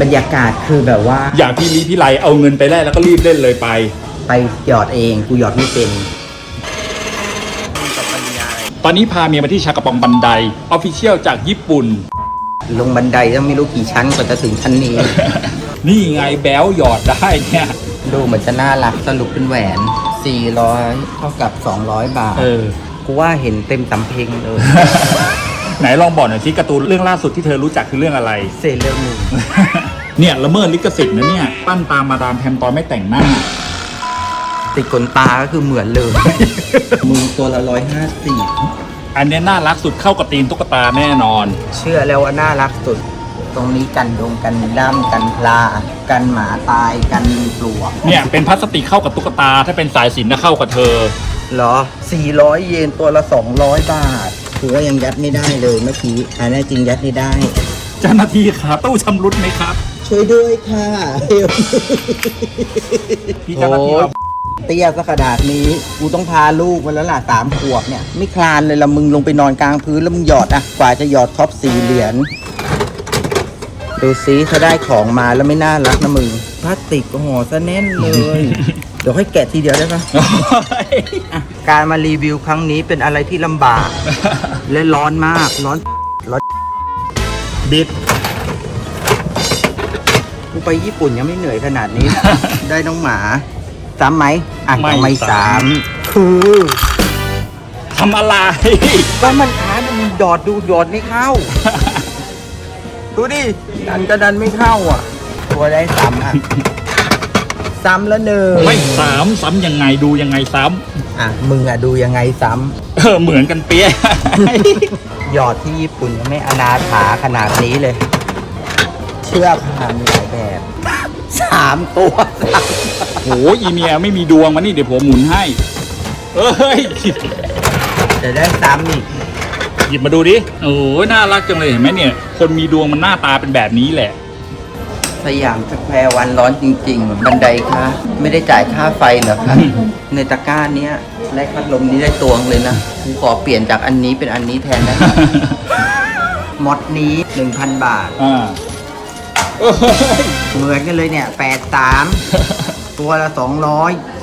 บรรยากาศคือแบบว่าอย่างพี่ลีพี่ไลเอาเงินไปแลกแล้วก็รีบเล่นเลยไป ไปหยอดเองกูหยอดไม่เป็นตอนนี้พาเมียมาที่ชากระปองบันไดออฟฟิเชียลจากญี่ปุ่น ลงบันไดต้องไม่รู้กี่ชั้นกว่าจะถึงชั้นนี้ นี่ไงแบลหยอดได้เนี่ย ดูเหมือนจะน่ารักสรุปเป็นแหวน 400 เท่ากับ 200 บาท เออ กูว่าเห็นเต็มสำเพ็งเลย ไหนลองบอกหน่อยที่การ์ตูนเรื่องล่าสุดที่เธอรู้จักคือเรื่องอะไร เซเลอร์มูนเนี่ยละเมิดลิขสิทธิ์นะเนี่ยปั้นตามมาดามแพมตอนไม่แต่งหน้า ติดขนตาก็คือเหมือนเลยมือตัวละร้อยห้าสิบอันเนี้ยน่ารักสุดเข้ากับตีนตุ๊กตาแน่นอน เชื่อแล้วว่าน่ารักสุด ตรงนี้กันดงกันด้ามกันปลา กันหมาตายกันปลวกเนี่ยเป็นพลาสติกเข้ากับตุ๊กตา ถ้าเป็นสายสิญจนนะเข้ากับเธอ เหรอ 400 เยนตัวละ 200 บาท ถือว่ายังยัดไม่ได้เลยเมื่อกี้อันนี้จริงยัดไม่ได้ เจ้าหน้าที่ครับตู้ชำรุดไหมครับ ช่วยด้วยค่ะพี่เจ้าหน้าที่ครับเตี้ยซะขนาดนี้ กูต้องพาลูกมาแล้วล่ะสามขวบเนี่ย ไม่คลานเลยละมึงลงไปนอนกลางพื้นแล้วมึงหยอดอะกว่าจะหยอดท็อปสี่เหรียญดูซิถ้าได้ของมาแล้วไม่น่ารักนะมึงพลาสติกห่อซะแน่นเลย เดี๋ยวให้แกะทีเดียวได้ปะอะการมารีวิวครั้งนี้เป็นอะไรที่ลำบาก และร้อนมากร้อนร้อนบิดกูไปญี่ปุ่นยังไม่เหนื่อยขนาดนี้ ได้น้องหมาซ้ำไหมอะไม่ยังไม่ซ้ำซ้ำคือทำอะไร ก็มันค้านมันหยอดดูหยอดไม่เข้า ดูดิดันก็ดันไม่เข้าอะ ตัวได้ซ้ำอะ ซ้ำแล้วหนึ่งไม่ซ้ำซ้ำยังไงดูยังไงซ้อะมึงอะดูยังไงซ้ำเออเหมือนกันเปี้ยำหยอดที่ญี่ปุ่นยังไม่อนาถาขนาดนี้เลย เชือกค่ะมีหลายแบบสามตัวโหอีเมียไม่มีดวงมานี่เดี๋ยวผมหมุนให้ เอ้ยจะได้ซ้ำอีกหยิบมาดูดิโอ้ยน่ารักจังเลยเห็นไหมเนี่ย คนมีดวงมันหน้าตาเป็นแบบนี้แหละ สยามสแควร์วันร้อนจริง ๆ บันไดคะไม่ได้จ่ายค่าไฟเหรอคะในตะกร้าเนี้ยแลกพัดลมนี้ได้ตวงเลยนะกูขอเปลี่ยนจากอันนี้เป็นอันนี้แทนได้ไหมมอดนี้ 1,000 บาท อ่าเอ้ยเหมือนกันเลยเนี่ย 83 ตัวละ 200